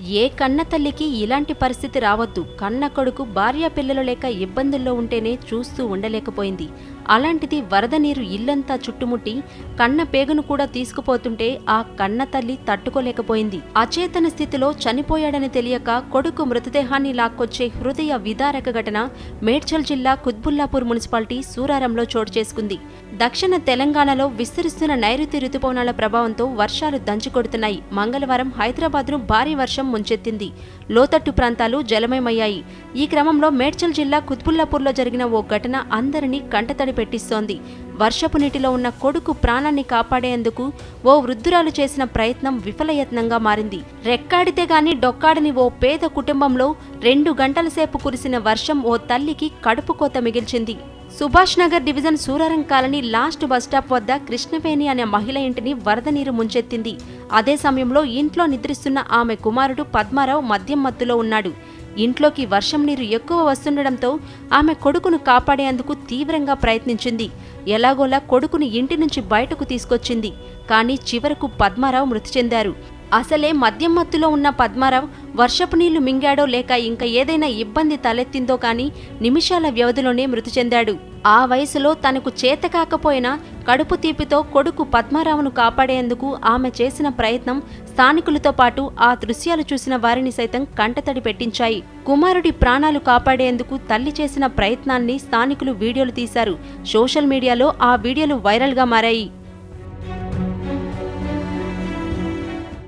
ఏ కన్న తల్లికి ఇలాంటి పరిస్థితి రావద్దు. కన్న కొడుకు భార్య పిల్లలు లేక ఇబ్బందుల్లో ఉంటేనే చూస్తూ ఉండలేకపోయింది. అలాంటిది వరద నీరు ఇల్లంతా చుట్టుముట్టి కన్న పేగును కూడా తీసుకుపోతుంటే ఆ కన్న తల్లి తట్టుకోలేకపోయింది. అచేతన స్థితిలో చనిపోయాడని తెలియక కొడుకు మృతదేహాన్ని లాక్కొచ్చే హృదయ విదారక ఘటన మేడ్చల్ జిల్లా కుత్బుల్లాపూర్ మున్సిపాలిటీ సూరారంలో చోటు చేసుకుంది. దక్షిణ తెలంగాణలో విస్తరిస్తున్న నైరుతి రుతుపవనాల ప్రభావంతో వర్షాలు దంచుకొడుతున్నాయి. మంగళవారం హైదరాబాద్ను భారీ వర్షం ముంచెత్తింది. లోతట్టు ప్రాంతాలు జలమయమయ్యాయి. ఈ క్రమంలో మేడ్చల్ జిల్లా కుత్బుల్లాపూర్లో జరిగిన ఓ ఘటన అందరినీ కంటతడి పెట్టిస్తోంది. వర్షపు నీటిలో ఉన్న కొడుకు ప్రాణాన్ని కాపాడేందుకు ఓ వృద్ధురాలు చేసిన ప్రయత్నం విఫలయత్నంగా మారింది. రెక్కాడితే గాని డొక్కాడని ఓ పేద కుటుంబంలో రెండు గంటల సేపు కురిసిన వర్షం ఓ తల్లికి కడుపు కోత మిగిల్చింది. Subhash Nagar division Suraram colony last bus stop వద్ద కృష్ణవేణి అనే మహిళ ఇంటిని వరద నీరు ముంచెత్తింది. అదే సమయంలో ఇంట్లో నిద్రిస్తున్న ఆమె కుమారుడు పద్మారావు మద్యం మత్తులో ఉన్నాడు. ఇంట్లోకి వర్షం నీరు ఎక్కువ వస్తుండడంతో ఆమె కొడుకును కాపాడేందుకు తీవ్రంగా ప్రయత్నించింది. ఎలాగోలా కొడుకుని ఇంటి నుంచి బయటకు తీసుకొచ్చింది. కానీ చివరకు పద్మారావు మృతి చెందారు. అసలే మద్యం మత్తులో ఉన్న పద్మారావు వర్షపు నీళ్ళు మింగాడో లేక ఇంకా ఏదైనా ఇబ్బంది తలెత్తిందో కానీ నిమిషాల వ్యవధిలోనే మృతి చెందాడు. ఆ వయసులో తనకు చేత కాకపోయినా కడుపు తీపితో కొడుకు పద్మారావును కాపాడేందుకు ఆమె చేసిన ప్రయత్నం స్థానికులతో పాటు ఆ దృశ్యాలు చూసిన వారిని సైతం కంటతడి పెట్టించాయి. కుమారుడి ప్రాణాలు కాపాడేందుకు తల్లి చేసిన ప్రయత్నాన్ని స్థానికులు వీడియోలు తీశారు. సోషల్ మీడియాలో ఆ వీడియోలు వైరల్గా మారాయి.